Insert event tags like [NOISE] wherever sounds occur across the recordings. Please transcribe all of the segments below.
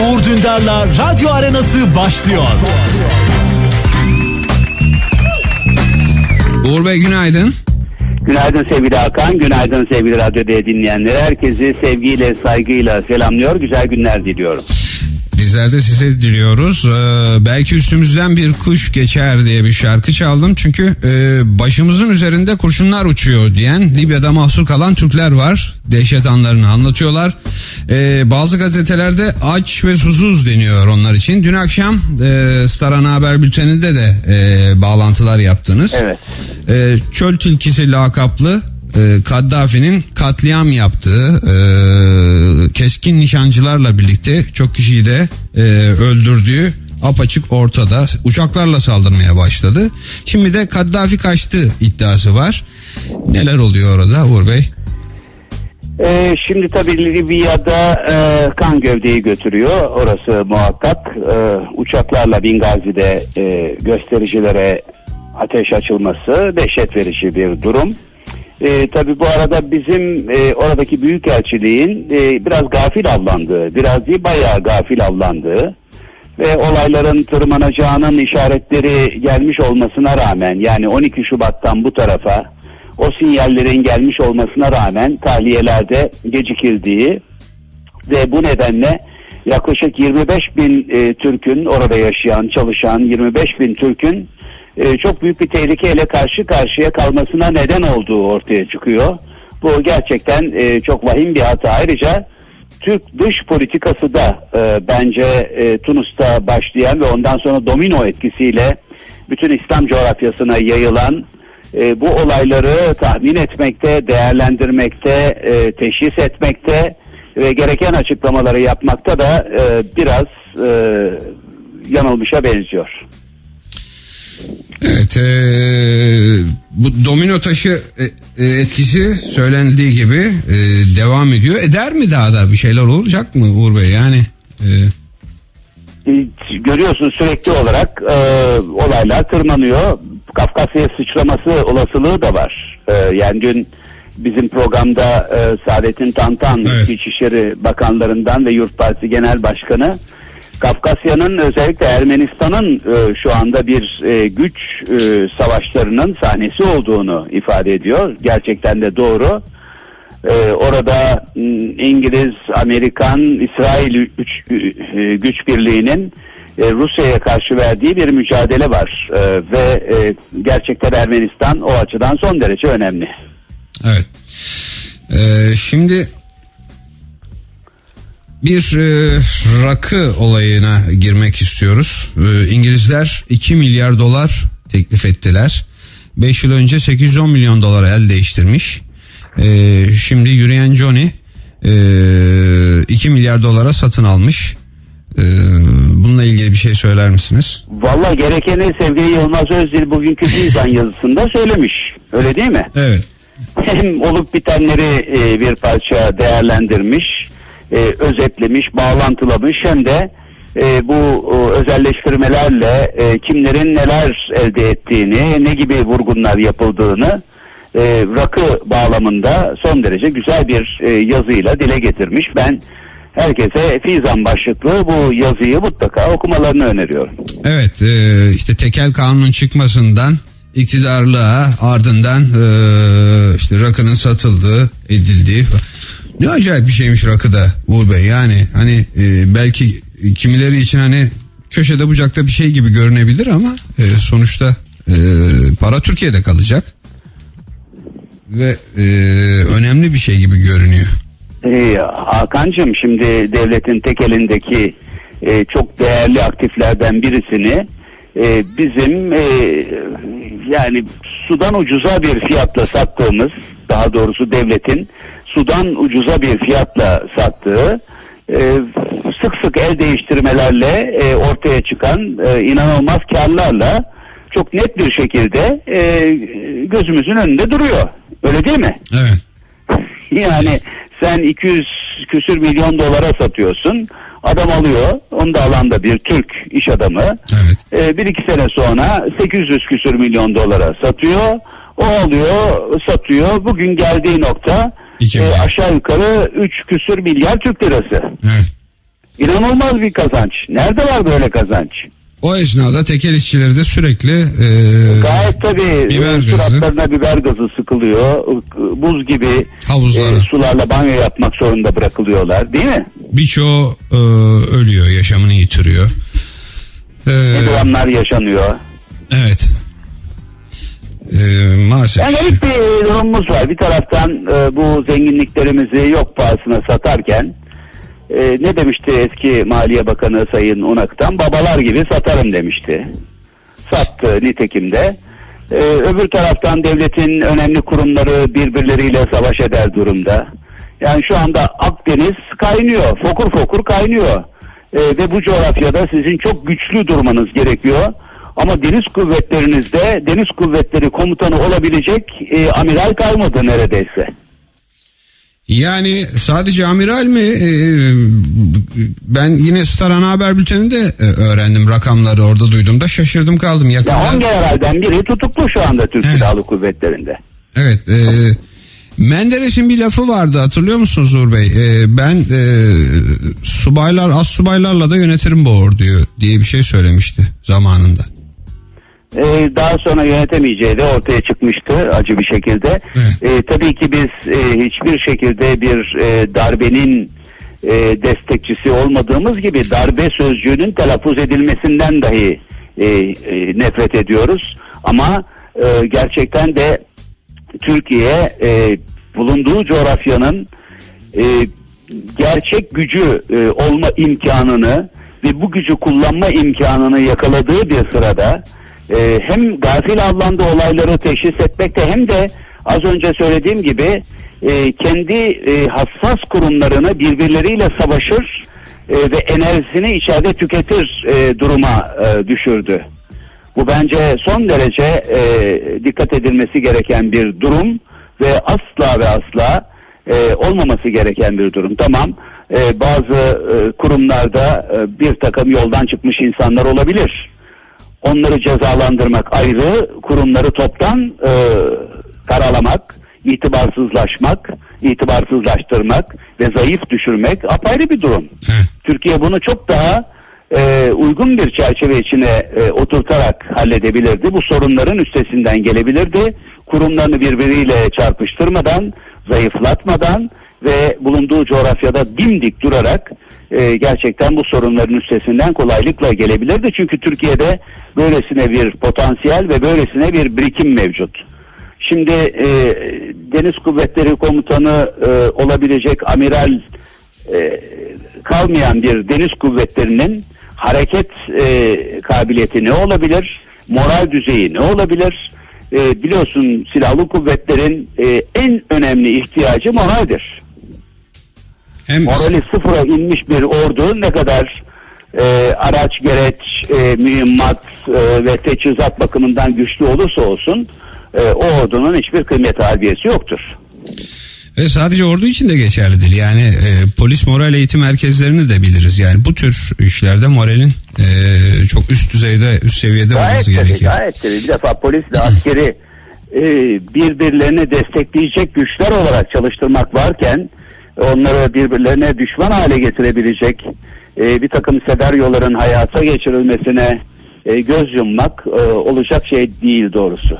Uğur Dündar'la Radyo Arenası başlıyor. Uğur Bey günaydın. Günaydın sevgili Hakan, günaydın sevgili radyo diye dinleyenler. Herkesi sevgiyle, saygıyla selamlıyor. Güzel günler diliyorum. Bizler de size diliyoruz. Ee, belki üstümüzden bir kuş geçer diye bir şarkı çaldım. Çünkü e, başımızın üzerinde kurşunlar uçuyor diyen Libya'da mahsur kalan Türkler var. Dehşet anlarını anlatıyorlar. Ee, bazı gazetelerde aç ve susuz deniyor onlar için. Dün akşam e, Star Ana Haber Bülteni'nde de e, bağlantılar yaptınız. Evet. E, çöl tilkisi lakaplı e, Kaddafi'nin katliam yaptığı e, keskin nişancılarla birlikte çok kişiyi de e, öldürdüğü apaçık ortada uçaklarla saldırmaya başladı. Şimdi de Kaddafi kaçtı iddiası var. Neler oluyor orada Uğur Bey? Ee, şimdi tabii Libya'da e, kan gövdeyi götürüyor. Orası muhakkak. E, uçaklarla Bingazi'de e, göstericilere ateş açılması dehşet verici bir durum. E, tabii bu arada bizim e, oradaki büyükelçiliğin e, biraz gafil avlandığı, biraz değil bayağı gafil avlandığı ve olayların tırmanacağının işaretleri gelmiş olmasına rağmen yani 12 Şubat'tan bu tarafa o sinyallerin gelmiş olmasına rağmen tahliyelerde gecikildiği ve bu nedenle yaklaşık 25 bin e, Türk'ün orada yaşayan, çalışan 25 bin Türk'ün e, çok büyük bir tehlikeyle karşı karşıya kalmasına neden olduğu ortaya çıkıyor. Bu gerçekten e, çok vahim bir hata. Ayrıca Türk dış politikası da e, bence e, Tunus'ta başlayan ve ondan sonra domino etkisiyle bütün İslam coğrafyasına yayılan e, bu olayları tahmin etmekte, değerlendirmekte, e, teşhis etmekte ve gereken açıklamaları yapmakta da e, biraz e, yanılmışa benziyor. Evet, e, bu domino taşı e, e, etkisi söylendiği gibi e, devam ediyor. Eder mi daha da bir şeyler olacak mı Uğur Bey? Yani e, E, görüyorsun sürekli olarak e, olaylar tırmanıyor. Kafkasya'ya sıçraması olasılığı da var. E, yani dün bizim programda e, Saadettin Tantan Evet. İçişleri Bakanlarından ve Yurt Partisi Genel Başkanı Kafkasya'nın özellikle Ermenistan'ın e, şu anda bir e, güç e, savaşlarının sahnesi olduğunu ifade ediyor. Gerçekten de doğru. Ee, orada İngiliz, Amerikan, İsrail üç, e, güç birliğinin e, Rusya'ya karşı verdiği bir mücadele var Ee, ve e, gerçekten Ermenistan o açıdan son derece önemli. Evet. Ee, şimdi bir e, rakı olayına girmek istiyoruz. Ee, İngilizler 2 milyar dolar teklif ettiler. 5 yıl önce 810 milyon dolara el değiştirmiş. Ee, şimdi yürüyen Johnny e, 2 milyar dolara satın almış. Ee, bununla ilgili bir şey söyler misiniz? Valla gerekeni sevgili Yılmaz Özdil bugünkü Fizan [LAUGHS] yazısında söylemiş. Öyle değil mi? Evet. hem olup bitenleri e, bir parça değerlendirmiş, e, özetlemiş, bağlantılamış hem de e, bu o, özelleştirmelerle e, kimlerin neler elde ettiğini, ne gibi vurgunlar yapıldığını e, rakı bağlamında son derece güzel bir e, yazıyla dile getirmiş. Ben herkese Fizan başlıklı bu yazıyı mutlaka okumalarını öneriyorum. Evet e, işte tekel kanunun çıkmasından iktidarlığa ardından e, işte rakının satıldığı edildiği ne acayip bir şeymiş rakıda Uğur Bey yani hani e, belki kimileri için hani köşede bucakta bir şey gibi görünebilir ama e, sonuçta e, para Türkiye'de kalacak ve e, önemli bir şey gibi görünüyor. Ee, Hakan'cığım şimdi devletin tek elindeki e, çok değerli aktiflerden birisini e, bizim e, yani sudan ucuza bir fiyatla sattığımız daha doğrusu devletin sudan ucuza bir fiyatla sattığı e, sık sık el değiştirmelerle e, ortaya çıkan e, inanılmaz karlarla çok net bir şekilde e, gözümüzün önünde duruyor. Öyle değil mi? Evet. [LAUGHS] Yani sen 200 küsür milyon dolara satıyorsun. Adam alıyor. Onu da alan da bir Türk iş adamı. Evet. Ee, bir iki sene sonra 800 küsür milyon dolara satıyor. O alıyor, satıyor. Bugün geldiği nokta İki e, milyar. aşağı yukarı 3 küsür milyar Türk lirası. Evet. İnanılmaz bir kazanç. Nerede var böyle kazanç? O esnada tekel işçileri de sürekli e, Gayet tabii biber gazı. suratlarına biber gazı sıkılıyor. Buz gibi Havuzlara. e, sularla banyo yapmak zorunda bırakılıyorlar değil mi? birçoğu e, ölüyor, yaşamını yitiriyor. E, dramlar yaşanıyor. evet. E, maalesef. Yani garip bir durumumuz var. Bir taraftan e, bu zenginliklerimizi yok pahasına satarken e, ne demişti eski Maliye Bakanı Sayın Unak'tan? Babalar gibi satarım demişti. Sattı nitekim de. E, öbür taraftan devletin önemli kurumları birbirleriyle savaş eder durumda. Yani şu anda Akdeniz kaynıyor. Fokur fokur kaynıyor. E, ve bu coğrafyada sizin çok güçlü durmanız gerekiyor. Ama deniz kuvvetlerinizde deniz kuvvetleri komutanı olabilecek e, amiral kalmadı neredeyse. Yani sadece amiral mi? E, ben yine Star Ana Haber Bülteni'nde e, öğrendim rakamları orada duyduğumda şaşırdım kaldım. Ya 10 Yakında, generalden biri tutuklu şu anda Türk Evet. Silahlı Kuvvetleri'nde. evet. E, Menderes'in bir lafı vardı hatırlıyor musunuz Uğur Bey? E, ben e, subaylar, az subaylarla da yönetirim bu orduyu diye bir şey söylemişti zamanında. Ee, daha sonra yönetemeyeceği de ortaya çıkmıştı acı bir şekilde. Evet. Ee, tabii ki biz e, hiçbir şekilde bir e, darbenin e, destekçisi olmadığımız gibi darbe sözcüğünün telaffuz edilmesinden dahi e, e, nefret ediyoruz. Ama e, gerçekten de Türkiye e, bulunduğu coğrafyanın e, gerçek gücü e, olma imkanını ve bu gücü kullanma imkanını yakaladığı bir sırada e, hem gafil avlandığı olayları teşhis etmekte hem de az önce söylediğim gibi e, kendi e, hassas kurumlarını birbirleriyle savaşır e, ve enerjisini içeride tüketir e, duruma e, düşürdü. Bu bence son derece e, dikkat edilmesi gereken bir durum ve asla ve asla e, olmaması gereken bir durum. Tamam e, bazı e, kurumlarda e, bir takım yoldan çıkmış insanlar olabilir. Onları cezalandırmak ayrı, kurumları toptan e, karalamak, itibarsızlaşmak, itibarsızlaştırmak ve zayıf düşürmek apayrı bir durum. Evet. Türkiye bunu çok daha e, uygun bir çerçeve içine e, oturtarak halledebilirdi. Bu sorunların üstesinden gelebilirdi. Kurumlarını birbiriyle çarpıştırmadan, zayıflatmadan ve bulunduğu coğrafyada dimdik durarak e, gerçekten bu sorunların üstesinden kolaylıkla gelebilirdi. Çünkü Türkiye'de böylesine bir potansiyel ve böylesine bir birikim mevcut. Şimdi e, Deniz Kuvvetleri Komutanı e, olabilecek amiral e, kalmayan bir deniz kuvvetlerinin hareket e, kabiliyeti ne olabilir? Moral düzeyi ne olabilir? E, biliyorsun silahlı kuvvetlerin e, en önemli ihtiyacı moraldir. Hem Morali sıfıra inmiş bir ordu ne kadar e, araç, gereç, e, mühimmat e, ve teçhizat bakımından güçlü olursa olsun e, o ordunun hiçbir kıymet harbiyesi yoktur. Ve sadece ordu için de geçerli değil. Yani e, polis moral eğitim merkezlerini de biliriz. Yani bu tür işlerde moralin e, çok üst düzeyde, üst seviyede Gayet olması tabii, gerekiyor. gayet tabii. Bir defa polisle askeri e, birbirlerini destekleyecek güçler olarak çalıştırmak varken onları birbirlerine düşman hale getirebilecek e, bir takım senaryoların hayata geçirilmesine e, göz yummak e, olacak şey değil doğrusu.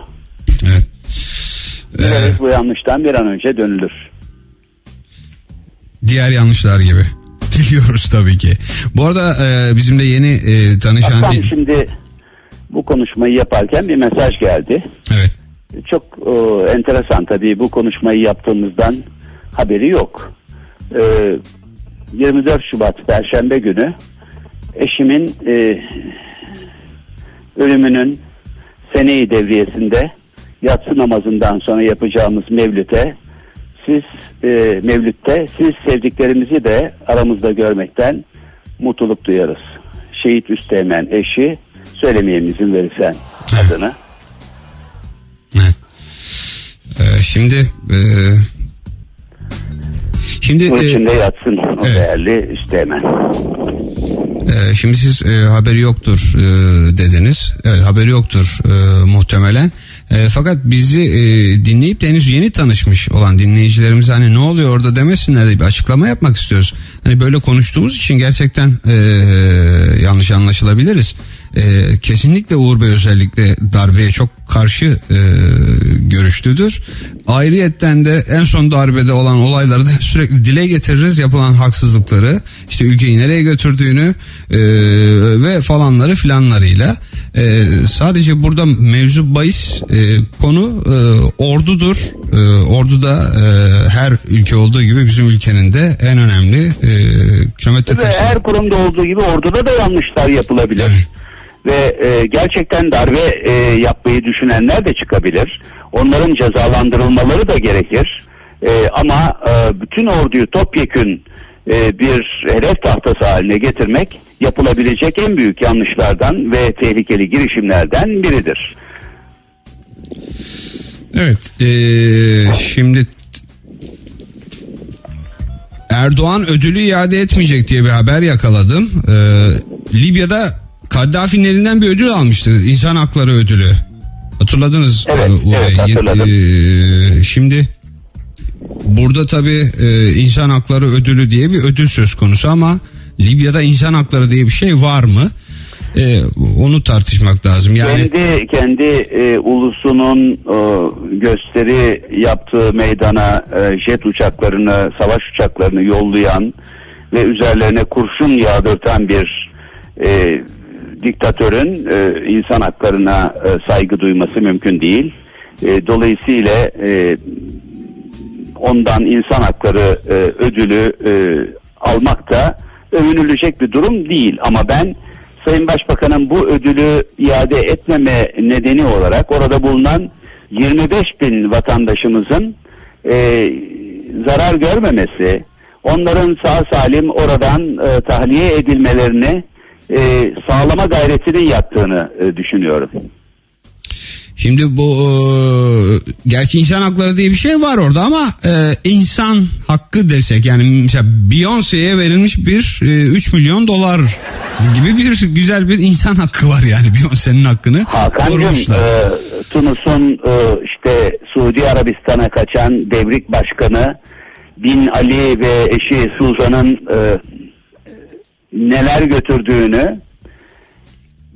Evet. E, Dileriz bu yanlıştan bir an önce dönülür. diğer yanlışlar gibi. [LAUGHS] Diliyoruz tabii ki. Bu arada e, bizimle yeni e, tanışan... Tam şimdi bu konuşmayı yaparken bir mesaj geldi. Evet. Çok e, enteresan tabii bu konuşmayı yaptığımızdan haberi yok. E, 24 Şubat Perşembe günü eşimin e, ölümünün seneyi devriyesinde yatsı namazından sonra yapacağımız mevlüte siz e, mevlütte siz sevdiklerimizi de aramızda görmekten mutluluk duyarız. Şehit Üsteğmen eşi söylemeyeyim izin verirsen adını. Evet. E, şimdi e, şimdi Bu e, içinde yatsın o evet. değerli Üsteğmen. e, şimdi siz e, haberi yoktur e, dediniz. Evet haberi yoktur e, muhtemelen. E, fakat bizi e, dinleyip de henüz yeni tanışmış olan dinleyicilerimiz hani ne oluyor orada demesinler diye bir açıklama yapmak istiyoruz. Hani böyle konuştuğumuz için gerçekten e, yanlış anlaşılabiliriz. E, kesinlikle Uğur Bey özellikle darbeye çok karşı e, görüşlüdür. Ayrıyetten de en son darbede olan olayları da [LAUGHS] sürekli dile getiririz yapılan haksızlıkları işte ülkeyi nereye götürdüğünü e, ve falanları filanlarıyla e, sadece burada mevzu bahis e, konu e, ordudur e, ordu da e, her ülke olduğu gibi bizim ülkenin de en önemli e, kilometre taşı. her kurumda olduğu gibi orduda da yanlışlar yapılabilir. Evet. Ve e, gerçekten darbe e, yapmayı düşünenler de çıkabilir. Onların cezalandırılmaları da gerekir. E, ama e, bütün orduyu topyekün e, bir hedef tahtası haline getirmek yapılabilecek en büyük yanlışlardan ve tehlikeli girişimlerden biridir. Evet. e, şimdi Erdoğan ödülü iade etmeyecek diye bir haber yakaladım. E, Libya'da Kaddafi'nin elinden bir ödül almıştı. İnsan hakları ödülü. Hatırladınız Evet, Uğur evet, hatırladım. E, şimdi burada tabii e, insan hakları ödülü diye bir ödül söz konusu ama Libya'da insan hakları diye bir şey var mı? E, onu tartışmak lazım. Yani kendi kendi e, ulusunun e, gösteri yaptığı meydana e, jet uçaklarını, savaş uçaklarını yollayan ve üzerlerine kurşun yağdırtan bir e, diktatörün e, insan haklarına e, saygı duyması mümkün değil. E, dolayısıyla e, ondan insan hakları e, ödülü e, almak da övünülecek bir durum değil. Ama ben Sayın Başbakan'ın bu ödülü iade etmeme nedeni olarak orada bulunan 25 bin vatandaşımızın e, zarar görmemesi, onların sağ salim oradan e, tahliye edilmelerini e, sağlama gayretinin yaptığını e, düşünüyorum. Şimdi bu e, gerçi insan hakları diye bir şey var orada ama e, insan hakkı desek yani mesela Beyoncé'ye verilmiş bir e, 3 milyon dolar gibi bir güzel bir insan hakkı var yani [LAUGHS] Beyoncé'nin hakkını Hakan'cığım korumuşlar. e, Tunus'un e, işte Suudi Arabistan'a kaçan devrik başkanı Bin Ali ve eşi Suzan'ın e, neler götürdüğünü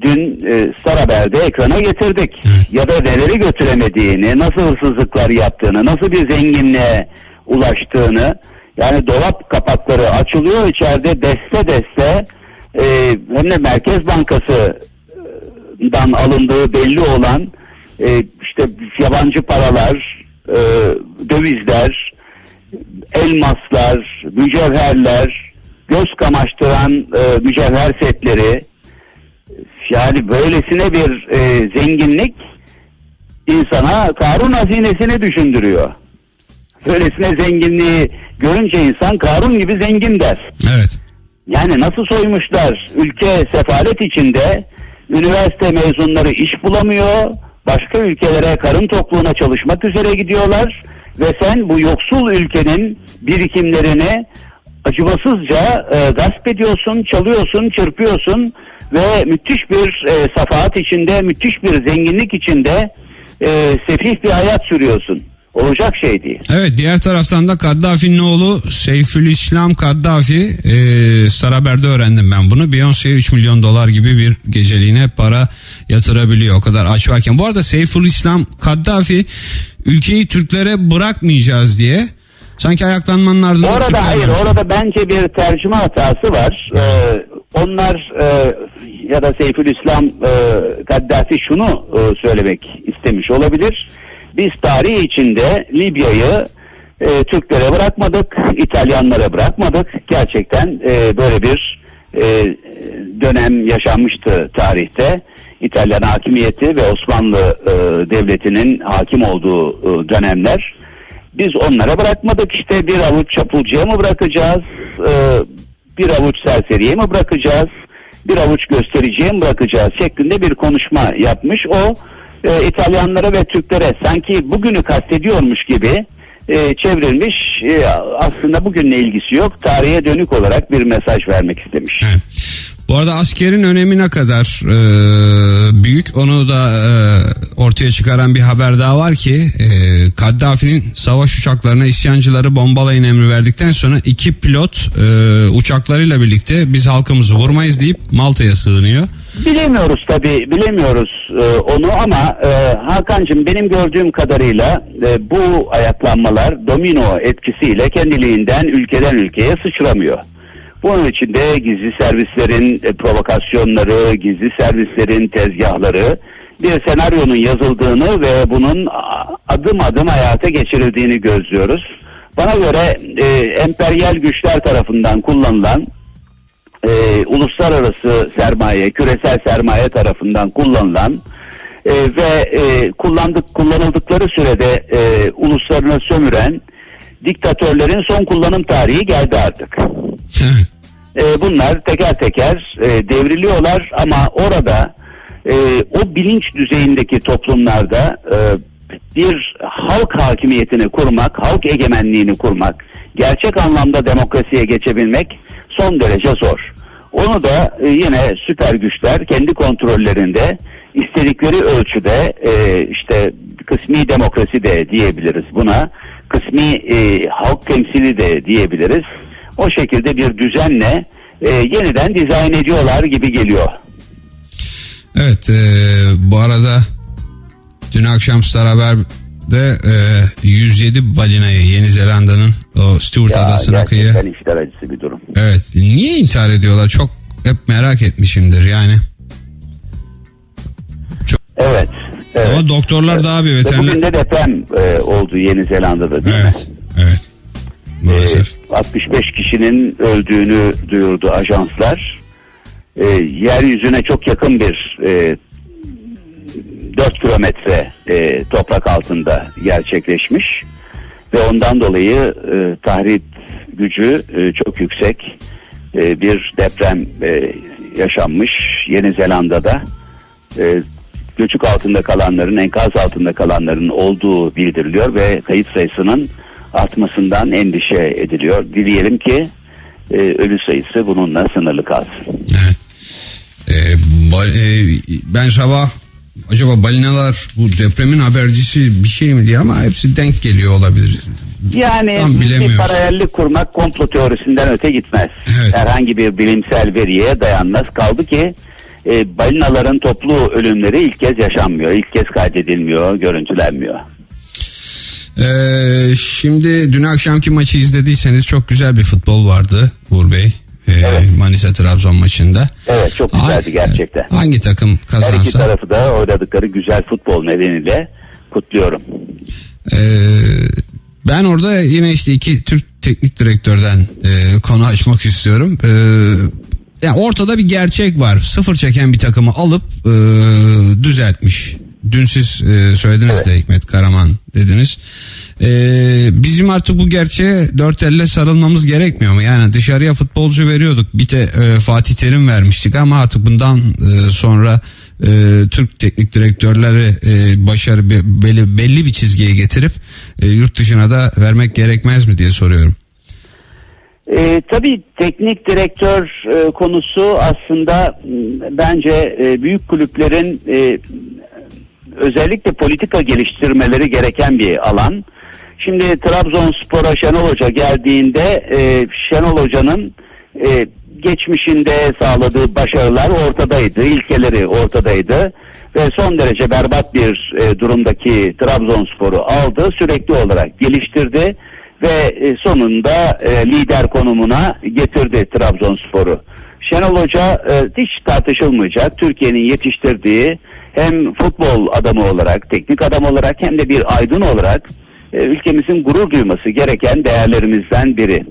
dün e, Star Haber'de ekrana getirdik. Evet. Ya da neleri götüremediğini, nasıl hırsızlıklar yaptığını, nasıl bir zenginliğe ulaştığını yani dolap kapakları açılıyor içeride deste deste e, hem de Merkez Bankası dan alındığı belli olan e, işte yabancı paralar, e, dövizler, elmaslar, mücevherler, göz kamaştıran e, mücevher setleri yani böylesine bir e, zenginlik insana Karun hazinesini düşündürüyor. Böylesine zenginliği görünce insan Karun gibi zengin der. Evet. Yani nasıl soymuşlar? Ülke sefalet içinde üniversite mezunları iş bulamıyor. Başka ülkelere karın tokluğuna çalışmak üzere gidiyorlar. Ve sen bu yoksul ülkenin birikimlerini acımasızca e, gasp ediyorsun, çalıyorsun, çırpıyorsun ve müthiş bir e, safahat içinde, müthiş bir zenginlik içinde e, sefih bir hayat sürüyorsun. Olacak şey değil. Evet diğer taraftan da Kaddafi'nin oğlu Seyfülislam Kaddafi e, Star Haber'de öğrendim ben bunu. Beyoncé'ye 3 milyon dolar gibi bir geceliğine para yatırabiliyor o kadar aç varken. Bu arada Seyfülislam Kaddafi ülkeyi Türklere bırakmayacağız diye sanki ayaklanmanın ardında Türkler Orada hayır, var. orada bence bir tercüme hatası var. Ee, onlar e, ya da Seyfülislam e, Kaddafi şunu e, söylemek istemiş olabilir. Biz tarih içinde Libya'yı e, Türklere bırakmadık, İtalyanlara bırakmadık. Gerçekten e, böyle bir e, dönem yaşanmıştı tarihte. İtalyan hakimiyeti ve Osmanlı e, Devleti'nin hakim olduğu e, dönemler. Biz onlara bırakmadık işte bir avuç çapulcuya mı bırakacağız, e, bir avuç serseriye mi bırakacağız, bir avuç göstericiye mi bırakacağız şeklinde bir konuşma yapmış. O e, İtalyanlara ve Türklere sanki bugünü kastediyormuş gibi e, çevrilmiş e, aslında bugünle ilgisi yok tarihe dönük olarak bir mesaj vermek istemiş. Evet. Bu arada askerin önemi ne kadar e, büyük onu da e, ortaya çıkaran bir haber daha var ki e, Kaddafi'nin savaş uçaklarına isyancıları bombalayın emri verdikten sonra iki pilot e, uçaklarıyla birlikte biz halkımızı vurmayız deyip Malta'ya sığınıyor. Bilemiyoruz tabii bilemiyoruz e, onu ama e, Hakan'cığım benim gördüğüm kadarıyla e, bu ayaklanmalar domino etkisiyle kendiliğinden ülkeden ülkeye sıçramıyor. Bunun içinde gizli servislerin e, provokasyonları, gizli servislerin tezgahları bir senaryonun yazıldığını ve bunun adım adım hayata geçirildiğini gözlüyoruz. Bana göre e, emperyal güçler tarafından kullanılan e, uluslararası sermaye, küresel sermaye tarafından kullanılan e, ve e, kullandık kullanıldıkları sürede e, uluslarına sömüren diktatörlerin son kullanım tarihi geldi artık. Evet. E, bunlar teker teker e, devriliyorlar ama orada e, o bilinç düzeyindeki toplumlarda e, bir halk hakimiyetini kurmak, halk egemenliğini kurmak, gerçek anlamda demokrasiye geçebilmek son derece zor. Onu da e, yine süper güçler kendi kontrollerinde istedikleri ölçüde e, işte kısmi demokrasi de diyebiliriz buna, kısmi e, halk temsili de diyebiliriz. O şekilde bir düzenle e, yeniden dizayn ediyorlar gibi geliyor. Evet e, bu arada dün akşam Star Haber'de e, 107 balinayı Yeni Zelanda'nın o Stewart Ya, Adası'na kıyı. gerçekten işler acısı bir durum. Evet niye intihar ediyorlar çok hep merak etmişimdir yani. Çok, Evet. evet. Ama doktorlar daha bir Ve veteriner. bugün de deprem e, oldu Yeni Zelanda'da değil mi? Evet evet maalesef. E, 65 kişinin öldüğünü duyurdu ajanslar. E, yeryüzüne çok yakın bir e, 4 kilometre e, toprak altında gerçekleşmiş ve ondan dolayı e, tahrip gücü e, çok yüksek e, bir deprem e, yaşanmış Yeni Zelanda'da. E, göçük altında kalanların, enkaz altında kalanların olduğu bildiriliyor ve kayıp sayısının artmasından endişe ediliyor. Dileyelim ki e, ölü sayısı bununla sınırlı kalsın. Evet. E, ba- e, ben sabah acaba balinalar bu depremin habercisi bir şey mi diye ama hepsi denk geliyor olabilir. Yani Tam bir paralellik kurmak komplo teorisinden öte gitmez. Evet. Herhangi bir bilimsel veriye dayanmaz. Kaldı ki e, balinaların toplu ölümleri ilk kez yaşanmıyor. İlk kez kaydedilmiyor, görüntülenmiyor. Ee, şimdi dün akşamki maçı izlediyseniz çok güzel bir futbol vardı Uğur Bey. Ee, Manisa Trabzon maçında. Evet çok güzeldi gerçekten. Hangi takım Her iki kazansa tarafı da oynadıkları güzel futbol nedeniyle kutluyorum. Ee, ben orada yine işte iki Türk teknik direktörden e, konu açmak istiyorum. Ee, yani ortada bir gerçek var. Sıfır çeken bir takımı alıp e, düzeltmiş. Dün siz e, söylediniz de Hikmet Karaman dediniz. Ee, bizim artık bu gerçeğe dört elle sarılmamız gerekmiyor mu? Yani dışarıya futbolcu veriyorduk. Bir de e, Fatih Terim vermiştik ama artık bundan e, sonra e, Türk teknik direktörleri e, başarı be- belli, belli bir çizgiye getirip e, yurt dışına da vermek gerekmez mi diye soruyorum. E, tabii teknik direktör e, konusu aslında bence e, büyük kulüplerin e, özellikle politika geliştirmeleri gereken bir alan. Şimdi Trabzonspor'a Şenol Hoca geldiğinde e, Şenol Hoca'nın e, geçmişinde sağladığı başarılar ortadaydı, ilkeleri ortadaydı ve son derece berbat bir e, durumdaki Trabzonspor'u aldı, sürekli olarak geliştirdi ve e, sonunda e, lider konumuna getirdi Trabzonspor'u. Şenol Hoca e, hiç tartışılmayacak Türkiye'nin yetiştirdiği hem futbol adamı olarak, teknik adam olarak hem de bir aydın olarak e, ülkemizin gurur duyması gereken değerlerimizden biri.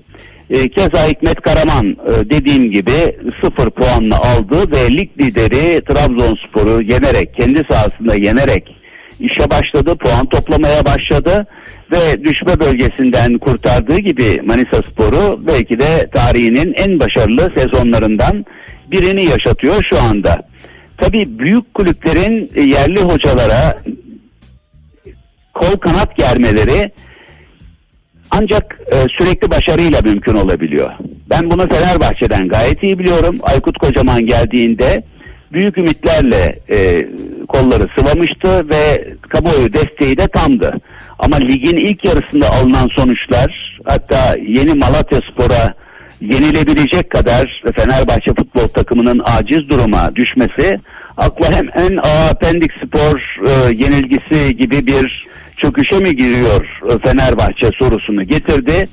E, keza Hikmet Karaman e, dediğim gibi sıfır puanla aldı ve lig lideri Trabzonspor'u yenerek, kendi sahasında yenerek işe başladı, puan toplamaya başladı ve düşme bölgesinden kurtardığı gibi Manisa Spor'u belki de tarihinin en başarılı sezonlarından birini yaşatıyor şu anda. Tabii büyük kulüplerin e, yerli hocalara kol kanat germeleri ancak e, sürekli başarıyla mümkün olabiliyor. Ben bunu Fenerbahçe'den gayet iyi biliyorum. Aykut Kocaman geldiğinde büyük ümitlerle e, kolları sıvamıştı ve kamuoyu desteği de tamdı. Ama ligin ilk yarısında alınan sonuçlar hatta yeni Malatya Spor'a yenilebilecek kadar Fenerbahçe futbol takımının aciz duruma düşmesi akla hemen Aa, Pendik Spor e, yenilgisi gibi bir çöküşe mi giriyor e, Fenerbahçe sorusunu getirdi.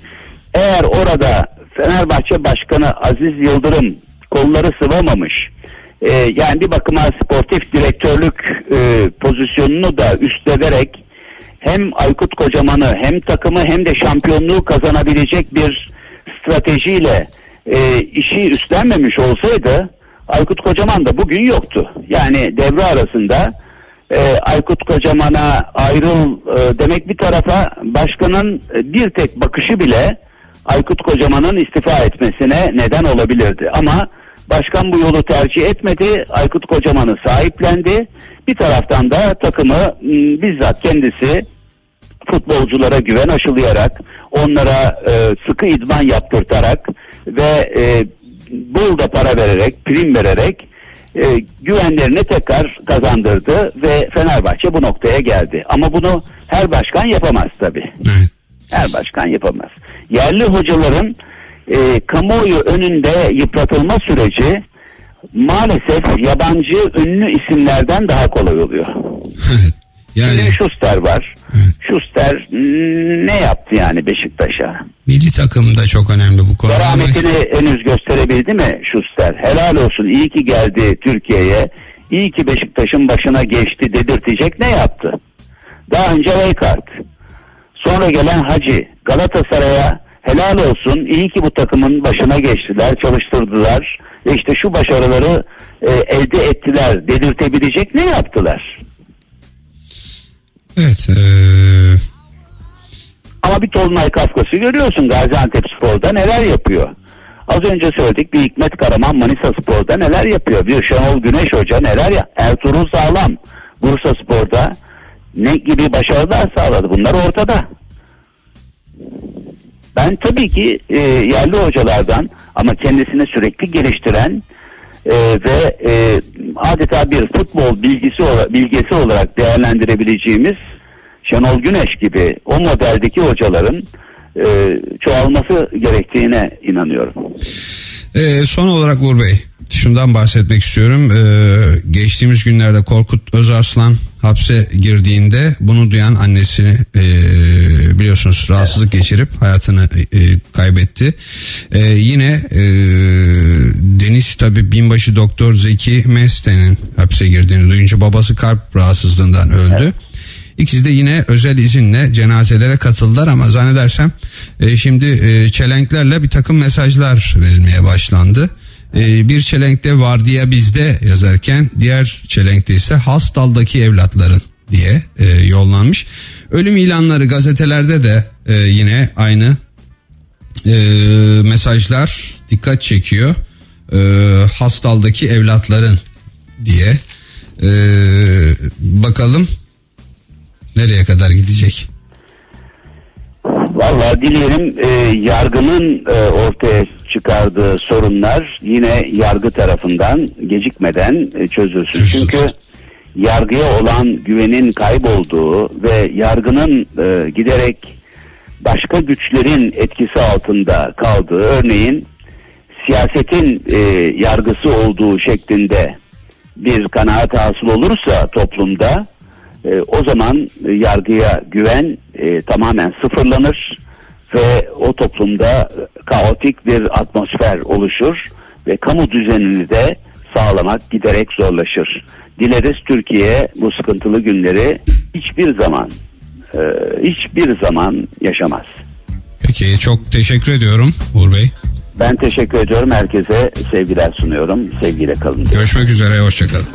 Eğer orada Fenerbahçe Başkanı Aziz Yıldırım kolları sıvamamış e, yani bir bakıma sportif direktörlük e, pozisyonunu da üstlenerek hem Aykut Kocaman'ı hem takımı hem de şampiyonluğu kazanabilecek bir stratejiyle e, işi üstlenmemiş olsaydı Aykut Kocaman da bugün yoktu. Yani devre arasında e, Aykut Kocaman'a ayrıl e, demek bir tarafa başkanın e, bir tek bakışı bile Aykut Kocaman'ın istifa etmesine neden olabilirdi. Ama başkan bu yolu tercih etmedi. Aykut Kocaman'ı sahiplendi. Bir taraftan da takımı m, bizzat kendisi futbolculara güven aşılayarak, onlara e, sıkı idman yaptırtarak ve e, bol da para vererek, prim vererek e, güvenlerini tekrar kazandırdı ve Fenerbahçe bu noktaya geldi. Ama bunu her başkan yapamaz tabii. Evet. Her başkan yapamaz. Yerli hocaların e, kamuoyu önünde yıpratılma süreci maalesef yabancı ünlü isimlerden daha kolay oluyor. Evet. Yani Şimdi Schuster var. Evet. Schuster mm, ne yaptı yani Beşiktaş'a? milli takım da çok önemli bu konuda. ama- Kerametini henüz gösterebildi mi Schuster? Helal olsun iyi ki geldi Türkiye'ye. İyi ki Beşiktaş'ın başına geçti dedirtecek ne yaptı? Daha önce Weikart. Sonra gelen Hacı. Galatasaray'a helal olsun iyi ki bu takımın başına geçtiler, çalıştırdılar. Ve işte şu başarıları e, elde ettiler dedirtebilecek ne yaptılar? Evet. eee, Ama bir Tolunay Kafkas'ı görüyorsun Gaziantep Spor'da neler yapıyor. Az önce söyledik bir Hikmet Karaman Manisa Spor'da neler yapıyor. Bir Şenol Güneş Hoca neler ya Ertuğrul Sağlam Bursa Spor'da ne gibi başarılar sağladı. Bunlar ortada. Ben tabii ki e, yerli hocalardan ama kendisini sürekli geliştiren e, ve e, adeta bir futbol bilgisi bilgesi olarak değerlendirebileceğimiz Şenol Güneş gibi o modeldeki hocaların e, çoğalması gerektiğine inanıyorum. Ee, son olarak Uğur Bey şundan bahsetmek istiyorum. Ee, geçtiğimiz günlerde Korkut Özarslan hapse girdiğinde bunu duyan annesini e, biliyorsunuz rahatsızlık geçirip hayatını e, kaybetti. Ee, yine e, Deniz tabi binbaşı doktor Zeki Mesten'in hapse girdiğini duyunca babası kalp rahatsızlığından öldü. İkisi de yine özel izinle cenazelere katıldılar ama zannedersem e, şimdi e, çelenklerle bir takım mesajlar verilmeye başlandı. E, bir çelenkte var diye bizde yazarken diğer çelenkte ise Hastal'daki evlatların diye e, yollanmış. Ölüm ilanları gazetelerde de e, yine aynı e, mesajlar dikkat çekiyor. E, Hastal'daki evlatların diye. E, bakalım nereye kadar gidecek? Vallahi dileyelim e, yargının e, ortaya çıkardığı sorunlar yine yargı tarafından gecikmeden e, çözülsün. Çözülsün. Çünkü yargıya olan güvenin kaybolduğu ve yargının e, giderek başka güçlerin etkisi altında kaldığı örneğin siyasetin e, yargısı olduğu şeklinde bir kanaat hasıl olursa toplumda e, o zaman e, yargıya güven e, tamamen sıfırlanır ve o toplumda kaotik bir atmosfer oluşur ve kamu düzenini de sağlamak giderek zorlaşır. Dileriz Türkiye bu sıkıntılı günleri hiçbir zaman e, hiçbir zaman yaşamaz. Peki çok teşekkür ediyorum Uğur Bey. Ben teşekkür ediyorum. Herkese sevgiler sunuyorum. Sevgiyle kalın. Görüşmek üzere hoşçakalın.